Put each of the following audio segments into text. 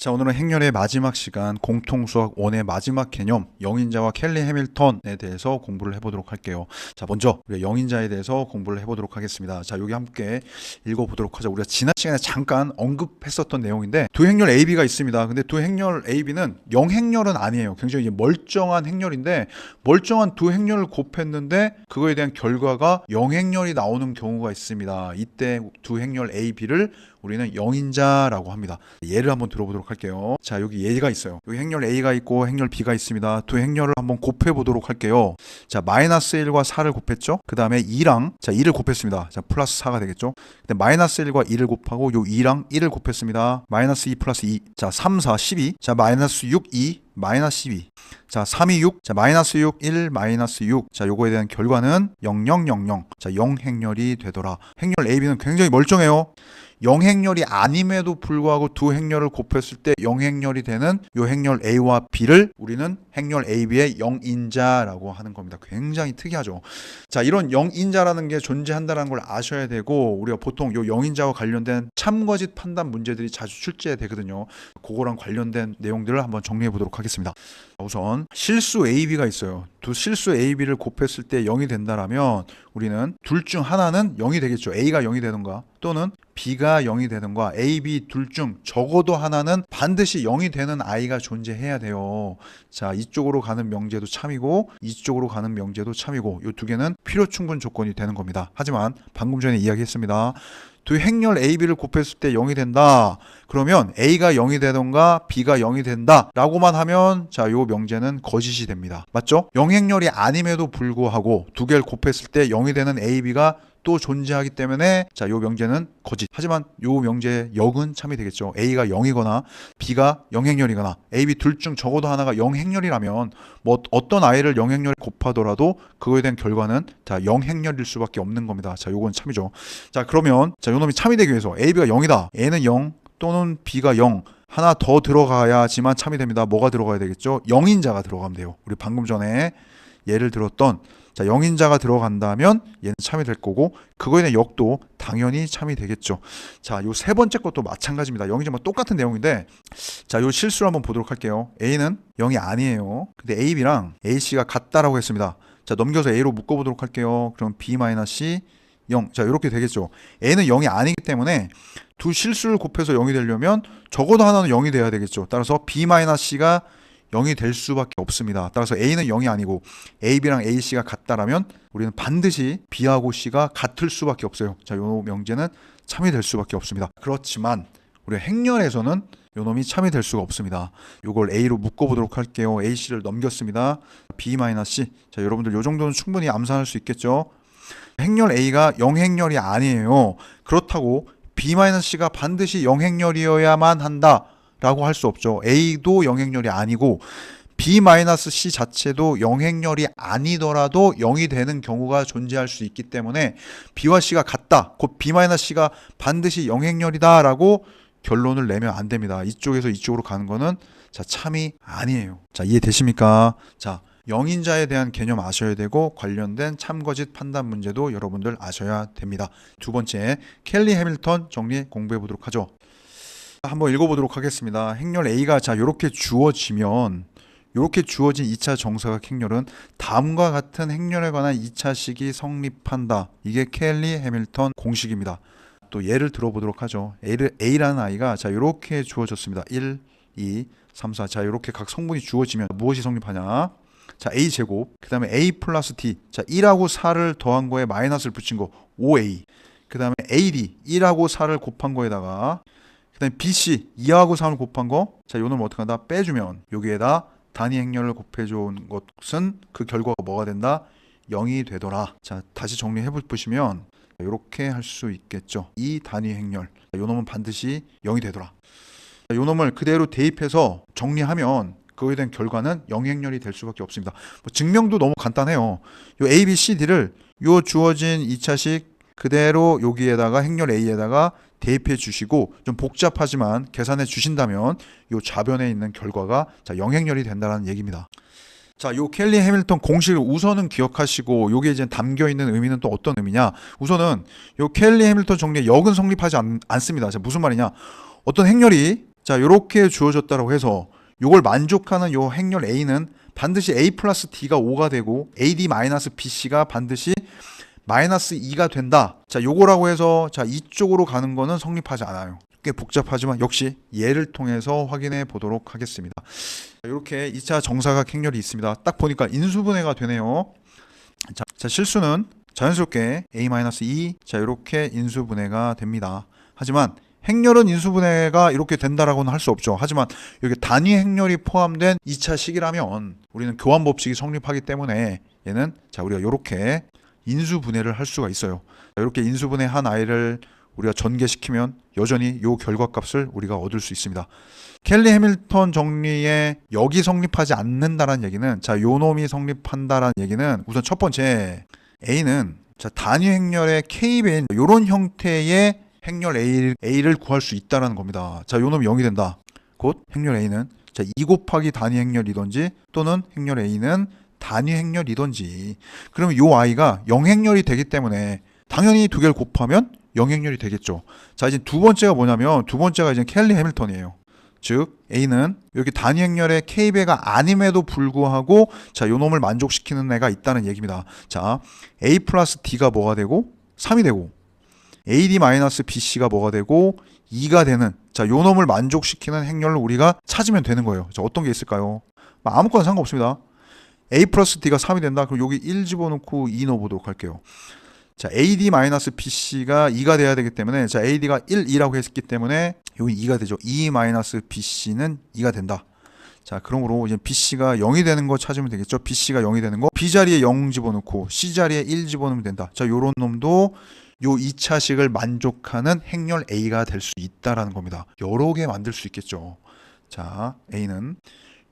자, 오늘은 행렬의 마지막 시간 공통수학 원의 마지막 개념 영인자와 켈리 해밀턴에 대해서 공부를 해보도록 할게요. 자, 먼저 우리가 영인자에 대해서 공부를 해보도록 하겠습니다. 자, 여기 함께 읽어보도록 하자. 우리가 지난 시간에 잠깐 언급했었던 내용인데 두 행렬 AB가 있습니다. 근데 두 행렬 AB는 영행렬은 아니에요. 굉장히 이제 멀쩡한 행렬인데 멀쩡한 두 행렬을 곱했는데 그거에 대한 결과가 영행렬이 나오는 경우가 있습니다. 이때 두 행렬 AB를 우리는 영인자라고 합니다. 예를 한번 들어보도록 할게요. 자, 여기 예가 있어요. 여기 행렬 A가 있고 행렬 B가 있습니다. 두 행렬을 한번 곱해 보도록 할게요. 자, 마이너스 1과 4를 곱했죠. 그 다음에 2랑 자, 2를 곱했습니다. 자, 플러스 4가 되겠죠. 근데 마이너스 1과 2를 곱하고 요 2랑 1을 곱했습니다. 마이너스 2 플러스 2. 자, 3, 4, 12. 자, 마이너스 6, 2. 마이너스 12. 자, 3, 2, 6. 자, 마이너스 6, 1, 마이너스 6. 자, 요거에 대한 결과는 0, 0, 0, 0. 자, 0 행렬이 되더라. 행렬 AB는 굉장히 멀쩡해요. 영행렬이 아님에도 불구하고 두 행렬을 곱했을 때 영행렬이 되는 요 행렬 A와 B를 우리는 행렬 AB의 영인자라고 하는 겁니다. 굉장히 특이하죠. 자, 이런 영인자라는 게 존재한다는 걸 아셔야 되고 우리가 보통 요 영인자와 관련된 참거짓 판단 문제들이 자주 출제되거든요. 그거랑 관련된 내용들을 한번 정리해 보도록 하겠습니다. 우선 실수 AB가 있어요. 두 실수 AB를 곱했을 때 0이 된다라면 우리는 둘 중 하나는 0이 되겠죠. A가 0이 되던가 또는 B가 0이 되던가 A, B 둘 중 적어도 하나는 반드시 0이 되는 아이가 존재해야 돼요. 자, 이쪽으로 가는 명제도 참이고 이쪽으로 가는 명제도 참이고 이 두 개는 필요 충분 조건이 되는 겁니다. 하지만 방금 전에 이야기했습니다. 두 행렬 A, B를 곱했을 때 0이 된다. 그러면 A가 0이 되던가 B가 0이 된다. 라고만 하면 자, 요 명제는 거짓이 됩니다. 맞죠? 영행렬이 아님에도 불구하고 두 개를 곱했을 때 0이 되는 A, B가 또 존재하기 때문에 자, 요 명제는 거짓. 하지만 요 명제의 역은 참이 되겠죠. A가 0이거나 B가 영행렬이거나 A, B 둘 중 적어도 하나가 영행렬이라면 뭐 어떤 아이를 영행렬에 곱하더라도 그거에 대한 결과는 자, 영행렬일 수밖에 없는 겁니다. 자, 요건 참이죠. 자, 그러면 자, 요 놈이 참이 되기 위해서 A, B가 0이다. A는 0 또는 B가 0 하나 더 들어가야지만 참이 됩니다. 뭐가 들어가야 되겠죠? 영인자가 들어가면 돼요. 우리 방금 전에 예를 들었던 자, 영인자가 들어간다면 얘는 참이 될 거고 그거에 대한 역도 당연히 참이 되겠죠. 자, 요 세 번째 것도 마찬가지입니다. 영인자만 똑같은 내용인데 자, 요 실수를 한번 보도록 할게요. A는 0이 아니에요. 근데 A, B랑 A, C가 같다라고 했습니다. 자, 넘겨서 A로 묶어 보도록 할게요. 그럼 B C 0. 자, 이렇게 되겠죠. A는 0이 아니기 때문에 두 실수를 곱해서 0이 되려면 적어도 하나는 0이 돼야 되겠죠. 따라서 B C가 0이 될 수밖에 없습니다. 따라서 A는 0이 아니고 A, B랑 A, C가 같다라면 우리는 반드시 B하고 C가 같을 수밖에 없어요. 자, 요 명제는 참이 될 수밖에 없습니다. 그렇지만 우리 행렬에서는 요 놈이 참이 될 수가 없습니다. 요걸 A로 묶어보도록 할게요. A, C를 넘겼습니다. B, C. 자, 여러분들 요 정도는 충분히 암산할 수 있겠죠? 행렬 A가 영행렬이 아니에요. 그렇다고 B, C가 반드시 영행렬이어야만 한다. 라고 할 수 없죠. A도 영행렬이 아니고 B-C 자체도 영행렬이 아니더라도 0이 되는 경우가 존재할 수 있기 때문에 B와 C가 같다. 곧 B-C가 반드시 영행렬이다 라고 결론을 내면 안 됩니다. 이쪽에서 이쪽으로 가는 거는 자 참이 아니에요. 자 이해되십니까? 자 영인자에 대한 개념 아셔야 되고 관련된 참거짓 판단 문제도 여러분들 아셔야 됩니다. 두 번째 켈리 해밀턴 정리 공부해 보도록 하죠. 한번 읽어보도록 하겠습니다. 행렬 A가 자 이렇게 주어지면 이렇게 주어진 2차 정사각 행렬은 다음과 같은 행렬에 관한 2차식이 성립한다. 이게 켈리 해밀턴 공식입니다. 또 예를 들어보도록 하죠. A를, A라는 아이가 자 이렇게 주어졌습니다. 1, 2, 3, 4. 자 이렇게 각 성분이 주어지면 무엇이 성립하냐? 자 A 제곱 그 다음에 A 플러스 T 자 1하고 4를 더한 거에 마이너스를 붙인 거 5A 그 다음에 AD 1하고 4를 곱한 거에다가 그다음에 BC 2하고 3을 곱한 거, 자, 요 놈을 어떻게 한다? 빼주면 여기에다 단위 행렬을 곱해 준 것은 그 결과가 뭐가 된다? 0이 되더라. 자, 다시 정리해 보시면 이렇게 할 수 있겠죠. 이 단위 행렬, 요 놈은 반드시 0이 되더라. 요 놈을 그대로 대입해서 정리하면 그거에 대한 결과는 영행렬이 될 수밖에 없습니다. 뭐 증명도 너무 간단해요. 요 A, B, C, D를 요 주어진 2차식 그대로 여기에다가 행렬 A에다가 대입해 주시고 좀 복잡하지만 계산해 주신다면 이 좌변에 있는 결과가 자, 영행렬이 된다는 얘기입니다. 자, 요 켈리 해밀턴 공식을 우선은 기억하시고 요게 이제 담겨 있는 의미는 또 어떤 의미냐? 우선은 요 켈리 해밀턴 정리의 역은 성립하지 않, 습니다 자, 무슨 말이냐? 어떤 행렬이 자, 이렇게 주어졌다고 해서 요걸 만족하는 요 행렬 A는 반드시 A 플러스 D가 5가 되고 AD 마이너스 BC가 반드시 마이너스 2가 된다. 자, 요거라고 해서 자, 이쪽으로 가는 거는 성립하지 않아요. 꽤 복잡하지만 역시 예를 통해서 확인해 보도록 하겠습니다. 이렇게 2차 정사각 행렬이 있습니다. 딱 보니까 인수분해가 되네요. 자, 자 실수는 자연스럽게 A-2 자 이렇게 인수분해가 됩니다. 하지만 행렬은 인수분해가 이렇게 된다라고는 할 수 없죠. 하지만 여기 단위 행렬이 포함된 2차 식이라면 우리는 교환 법칙이 성립하기 때문에 얘는 자 우리가 이렇게 인수분해를 할 수가 있어요. 자, 이렇게 인수분해한 아이를 우리가 전개시키면 여전히 요 결과값을 우리가 얻을 수 있습니다. 켈리 해밀턴 정리에 여기 성립하지 않는다라는 얘기는 자 요 놈이 성립한다라는 얘기는 우선 첫 번째 A는 자 단위 행렬의 K배인 요런 형태의 행렬 A, A를 구할 수 있다라는 겁니다. 자, 요 놈이 0이 된다. 곧 행렬 A는 자, 2 곱하기 단위 행렬이든지 또는 행렬 A는 단위 행렬이든지 그러면 요 I가 0행렬이 되기 때문에 당연히 두 개를 곱하면 0행렬이 되겠죠. 자, 이제 두 번째가 뭐냐면 두 번째가 이제 켈리 해밀턴이에요. 즉 A는 여기 단위 행렬의 K배가 아님에도 불구하고 자, 요 놈을 만족시키는 애가 있다는 얘기입니다. 자, A 플러스 D가 뭐가 되고 3이 되고 AD-BC가 뭐가 되고 2가 되는 자, 요 놈을 만족시키는 행렬을 우리가 찾으면 되는 거예요. 자, 어떤 게 있을까요? 뭐 아무거나 상관없습니다. A 플러스 D가 3이 된다. 그럼 여기 1 집어넣고 2 넣어보도록 할게요. 자, AD-BC가 2가 돼야 되기 때문에 자, AD가 1, 2라고 했기 때문에 여기 2가 되죠. 2-BC는 2가 된다. 자, 그러므로 이제 BC가 0이 되는 거 찾으면 되겠죠. BC가 0이 되는 거 B 자리에 0 집어넣고 C 자리에 1 집어넣으면 된다. 자, 요런 놈도 요 2차식을 만족하는 행렬 A가 될 수 있다라는 겁니다. 여러 개 만들 수 있겠죠. 자, A는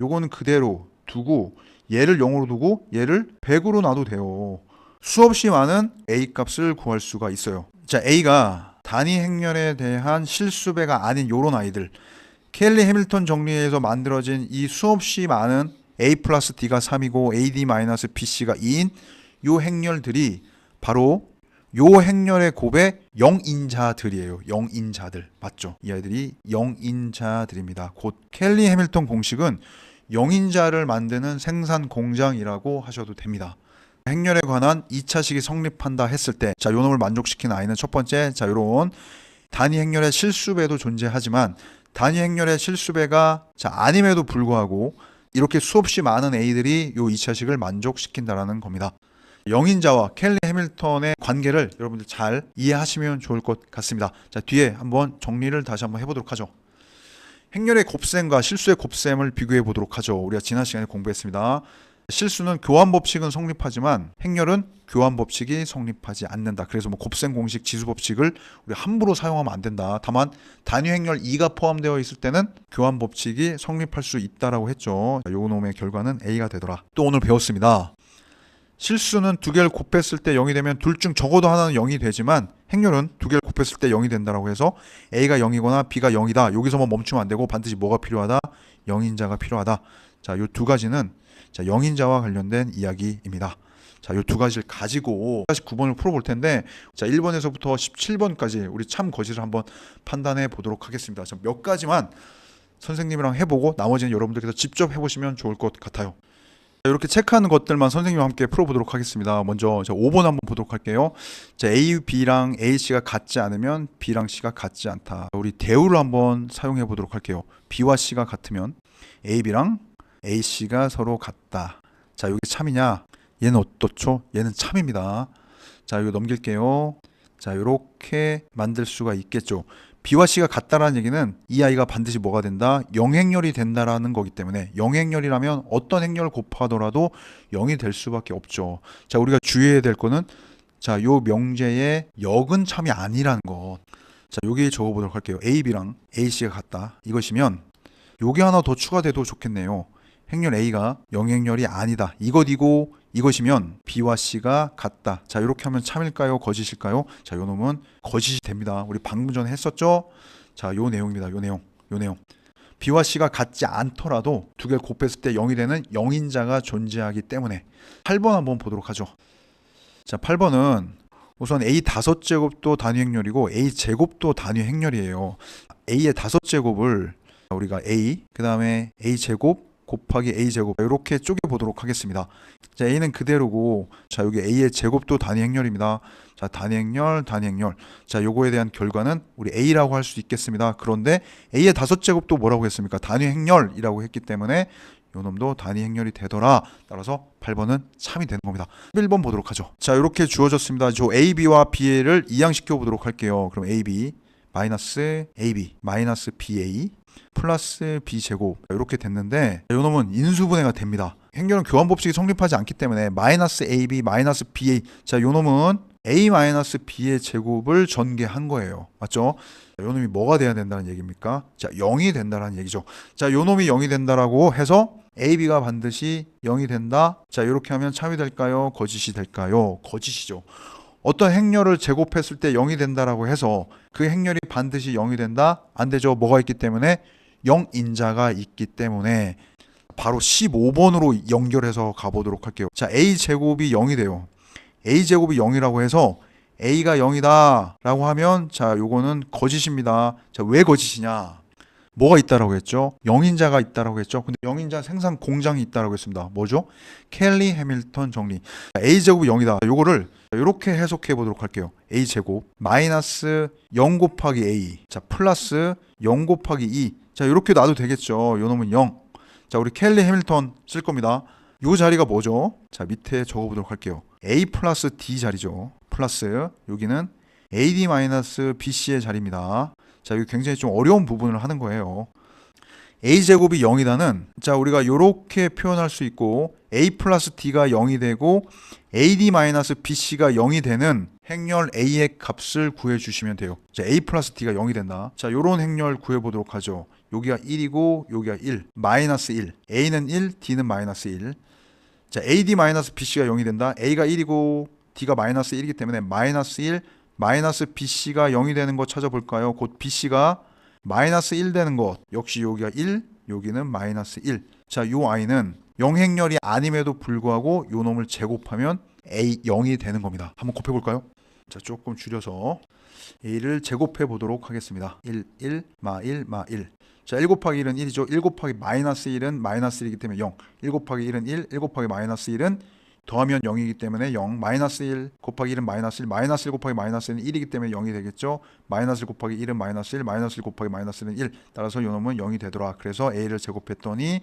요거는 그대로 두고 얘를 0으로 두고 얘를 100으로 놔도 돼요. 수없이 많은 A 값을 구할 수가 있어요. 자, A가 단위 행렬에 대한 실수배가 아닌 요런 아이들 켈리 해밀턴 정리에서 만들어진 이 수없이 많은 A 플러스 D가 3이고 AD 마이너스 BC가 2인 요 행렬들이 바로 요 행렬의 곱의 영인자들이에요. 영인자들. 맞죠? 이 아이들이 영인자들입니다. 곧 켈리 해밀턴 공식은 영인자를 만드는 생산 공장이라고 하셔도 됩니다. 행렬에 관한 2차식이 성립한다 했을 때, 자, 요 놈을 만족시키는 아이는 첫 번째, 자, 요런 단위 행렬의 실수배도 존재하지만 단위 행렬의 실수배가 자, 아님에도 불구하고 이렇게 수없이 많은 A들이 요 2차식을 만족시킨다라는 겁니다. 영인자와 켈리 해밀턴의 관계를 여러분들 잘 이해하시면 좋을 것 같습니다. 자, 뒤에 한번 정리를 다시 한번 해보도록 하죠. 행렬의 곱셈과 실수의 곱셈을 비교해 보도록 하죠. 우리가 지난 시간에 공부했습니다. 실수는 교환 법칙은 성립하지만 행렬은 교환 법칙이 성립하지 않는다. 그래서 뭐 곱셈 공식, 지수 법칙을 우리 함부로 사용하면 안 된다. 다만 단위 행렬 2가 포함되어 있을 때는 교환 법칙이 성립할 수 있다라고 했죠. 요 놈의 결과는 A가 되더라. 또 오늘 배웠습니다. 실수는 두 개를 곱했을 때 0이 되면 둘 중 적어도 하나는 0이 되지만 행렬은 두 개를 곱했을 때 0이 된다라고 해서 A가 0이거나 B가 0이다. 여기서만 멈추면 안 되고 반드시 뭐가 필요하다? 영인자가 필요하다. 자, 요 두 가지는 자, 영인자와 관련된 이야기입니다. 자, 요 두 가지를 가지고 다시 9번을 풀어볼 텐데, 자, 1번에서부터 17번까지 우리 참 거짓을 한번 판단해 보도록 하겠습니다. 자, 몇 가지만 선생님이랑 해보고 나머지는 여러분들께서 직접 해보시면 좋을 것 같아요. 이렇게 체크하는 것들만 선생님과 함께 풀어보도록 하겠습니다. 먼저 5번 한번 보도록 할게요. 자, A, B랑 A, C가 같지 않으면 B랑 C가 같지 않다. 우리 대우를 한번 사용해 보도록 할게요. B와 C가 같으면 A, B랑 A, C가 서로 같다. 자, 여기 참이냐? 얘는 어떻죠? 얘는 참입니다. 자, 이거 넘길게요. 자, 이렇게 만들 수가 있겠죠. B와 C가 같다라는 얘기는 이 아이가 반드시 뭐가 된다? 영행렬이 된다라는 거기 때문에 영행렬이라면 어떤 행렬을 곱하더라도 0이 될 수밖에 없죠. 자, 우리가 주의해야 될 거는 자, 요 명제의 역은 참이 아니라는 것. 자, 여기 적어 보도록 할게요. A, B랑 A, C가 같다. 이것이면 요게 하나 더 추가돼도 좋겠네요. 행렬 A가 영행렬이 아니다. 이것이고 이것이면 B와 C가 같다. 자, 이렇게 하면 참일까요? 거짓일까요? 자, 요 놈은 거짓이 됩니다. 우리 방금 전에 했었죠? 자, 요 내용입니다. 요 내용. 요 내용. B와 C가 같지 않더라도 두 개를 곱했을 때 0이 되는 영인자가 존재하기 때문에 8번 한번 보도록 하죠. 자, 8번은 우선 A 다섯 제곱도 단위 행렬이고 A 제곱도 단위 행렬이에요. A의 다섯 제곱을 우리가 a 그 다음에 a 제곱 곱하기 a 제곱 이렇게 쪼개 보도록 하겠습니다. 자 a는 그대로고 자 여기 a의 제곱도 단위 행렬입니다. 자 단위 행렬 단위 행렬 자 요거에 대한 결과는 우리 a라고 할 수 있겠습니다. 그런데 a의 다섯 제곱도 뭐라고 했습니까? 단위 행렬이라고 했기 때문에 요 놈도 단위 행렬이 되더라. 따라서 8번은 참이 되는 겁니다. 1번 보도록 하죠. 자, 이렇게 주어졌습니다. 저 A, B와 B를 이항시켜 보도록 할게요. 그럼 A, B 마이너스 A, B 마이너스 B, A 플러스 B 제곱 이렇게 됐는데 요 놈은 인수분해가 됩니다. 행렬은 교환 법칙이 성립하지 않기 때문에 마이너스 AB 마이너스 BA 자, 요 놈은 A 마이너스 B의 제곱을 전개한 거예요. 맞죠? 요 놈이 뭐가 돼야 된다는 얘기입니까? 자, 0이 된다는 얘기죠. 자, 요 놈이 0이 된다라고 해서 AB가 반드시 0이 된다. 자, 이렇게 하면 참이 될까요? 거짓이 될까요? 거짓이죠. 어떤 행렬을 제곱했을 때 0이 된다라고 해서 그 행렬이 반드시 0이 된다? 안 되죠. 뭐가 있기 때문에 0인자가 있기 때문에 바로 15번으로 연결해서 가보도록 할게요. 자, A 제곱이 0이 돼요. A 제곱이 0이라고 해서 A가 0이다 라고 하면 자, 요거는 거짓입니다. 자, 왜 거짓이냐? 뭐가 있다라고 했죠? 영인자가 있다라고 했죠. 근데 영인자 생산 공장이 있다라고 했습니다. 뭐죠? 켈리 해밀턴 정리. A 제곱이 0이다. 요거를 이렇게 해석해 보도록 할게요. A 제곱 마이너스 0 곱하기 A. 자, 플러스 0 곱하기 2. 자, 이렇게 놔도 되겠죠. 요 놈은 0. 자, 우리 켈리 해밀턴 쓸 겁니다. 요 자리가 뭐죠? 자, 밑에 적어 보도록 할게요. A 플러스 D 자리죠. 플러스 여기는 AD 마이너스 BC의 자리입니다. 자, 이거 굉장히 좀 어려운 부분을 하는 거예요. a 제곱이 0이다는 자 우리가 이렇게 표현할 수 있고 a 플러스 d가 0이 되고 ad 마이너스 bc가 0이 되는 행렬 a의 값을 구해 주시면 돼요. 자 a 플러스 d가 0이 된다. 자 요런 행렬 구해 보도록 하죠. 여기가 1이고 여기가 1 마이너스 1 a는 1 d는 마이너스 1. 자 ad 마이너스 bc가 0이 된다. a가 1이고 d가 마이너스 1이기 때문에 마이너스 1 마이너스 bc가 0이 되는 거 찾아볼까요? 곧 bc가 마이너스 1 되는 것 역시 여기가 1 여기는 마이너스 1 자, 요 i는 영행렬이 아님에도 불구하고 요 놈을 제곱하면 a 0이 되는 겁니다 한번 곱해 볼까요? 자, 조금 줄여서 a를 제곱해 보도록 하겠습니다 1, 1, 마 1, 마 1. 자, 1 곱하기 1은 1이죠. 1 곱하기 마이너스 1은 마이너스 1이기 때문에 0. 1 곱하기 1은 1, 1 곱하기 마이너스 1은 더하면 0이기 때문에 0, 마이너스 1 곱하기 1은 마이너스 1, 마이너스 1 곱하기 마이너스 1은 1이기 때문에 0이 되겠죠. 마이너스 1 곱하기 1은 마이너스 1, 마이너스 1 곱하기 마이너스 1은 1. 따라서 요 놈은 0이 되더라. 그래서 a를 제곱했더니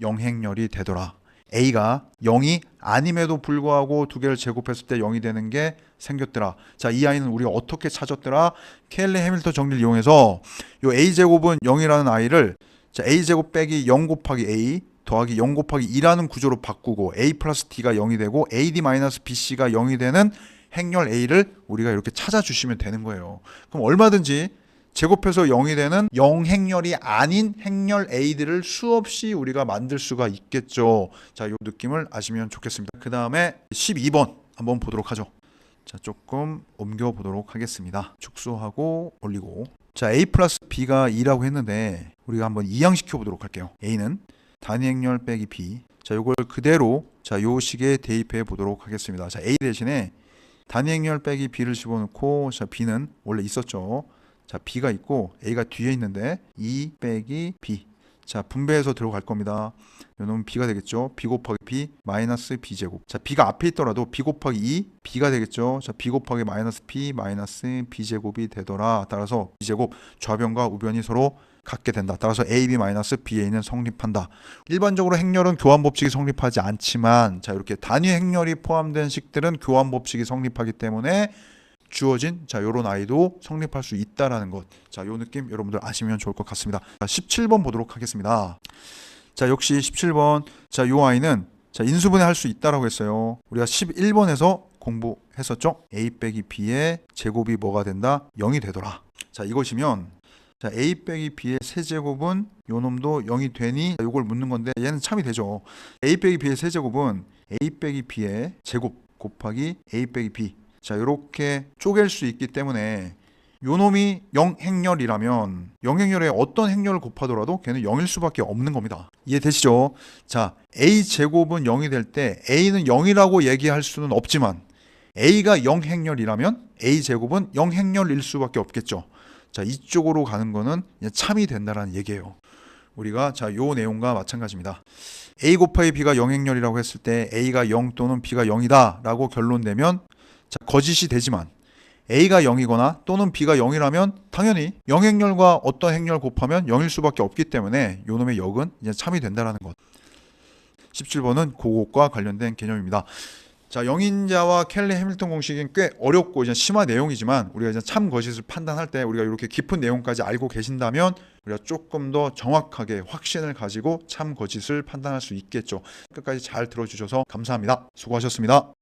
영행렬이 되더라. a가 0이 아님에도 불구하고 두 개를 제곱했을 때 0이 되는 게 생겼더라. 자, 이 아이는 우리가 어떻게 찾았더라? 켈리 해밀턴 정리를 이용해서 요 a 제곱은 0이라는 아이를 자, a 제곱 빼기 0 곱하기 a 더하기 0 곱하기 2라는 구조로 바꾸고 a 플러스 d가 0이 되고 ad 마이너스 bc가 0이 되는 행렬 a를 우리가 이렇게 찾아주시면 되는 거예요. 그럼 얼마든지 제곱해서 0이 되는 0 행렬이 아닌 행렬 a들을 수없이 우리가 만들 수가 있겠죠. 자, 이 느낌을 아시면 좋겠습니다. 그 다음에 12번 한번 보도록 하죠. 자, 조금 옮겨 보도록 하겠습니다. 축소하고 올리고. 자, a 플러스 b가 2라고 했는데 우리가 한번 이항시켜 보도록 할게요. a는 단위 행렬 빼기 b. 자, 요걸 그대로 자, 요 식에 대입해 보도록 하겠습니다. 자, a 대신에 단위 행렬 빼기 b를 집어넣고 자, b는 원래 있었죠. 자, b가 있고 a가 뒤에 있는데 2 빼기 b. 자, 분배해서 들어갈 겁니다. 요놈은 b가 되겠죠. b 곱하기 b 마이너스 b 제곱. 자, b가 앞에 있더라도 b 곱하기 2 b가 되겠죠. 자, b 곱하기 마이너스 p 마이너스 b 제곱이 되더라. 따라서 b 제곱 좌변과 우변이 서로 갖게 된다. 따라서 AB 마이너스 BA는 성립한다. 일반적으로 행렬은 교환 법칙이 성립하지 않지만 자 이렇게 단위 행렬이 포함된 식들은 교환 법칙이 성립하기 때문에 주어진 자 요런 아이도 성립할 수 있다라는 것. 자, 요 느낌 여러분들 아시면 좋을 것 같습니다. 자, 17번 보도록 하겠습니다. 자, 역시 17번. 자, 요 아이는 자, 인수분해 할 수 있다라고 했어요. 우리가 11번에서 공부했었죠? A 빼기 B의 제곱이 뭐가 된다? 0이 되더라. 자, 이것이면 자, a 빼기 b의 세제곱은 요 놈도 0이 되니 요걸 묻는 건데 얘는 참이 되죠. a 빼기 b의 세제곱은 a 빼기 b의 제곱 곱하기 a 빼기 b. 자, 이렇게 쪼갤 수 있기 때문에 요 놈이 0행렬이라면 0행렬에 어떤 행렬을 곱하더라도 걔는 0일 수밖에 없는 겁니다. 이해되시죠? 자, a 제곱은 0이 될 때 a는 0이라고 얘기할 수는 없지만 a가 0행렬이라면 a 제곱은 0행렬일 수밖에 없겠죠. 자, 이쪽으로 가는 거는 참이 된다라는 얘기예요. 우리가 자 요 내용과 마찬가지입니다. a 곱하기 b가 영행렬이라고 했을 때 a가 0 또는 b가 0이다라고 결론내면 자 거짓이 되지만 a가 0이거나 또는 b가 0이라면 당연히 영행렬과 어떤 행렬 곱하면 0일 수밖에 없기 때문에 요 놈의 역은 이제 참이 된다라는 것. 17번은 그것과 관련된 개념입니다. 자, 영인자와 켈리 해밀턴 공식은 꽤 어렵고 이제 심한 내용이지만 우리가 이제 참 거짓을 판단할 때 우리가 이렇게 깊은 내용까지 알고 계신다면 우리가 조금 더 정확하게 확신을 가지고 참 거짓을 판단할 수 있겠죠. 끝까지 잘 들어주셔서 감사합니다. 수고하셨습니다.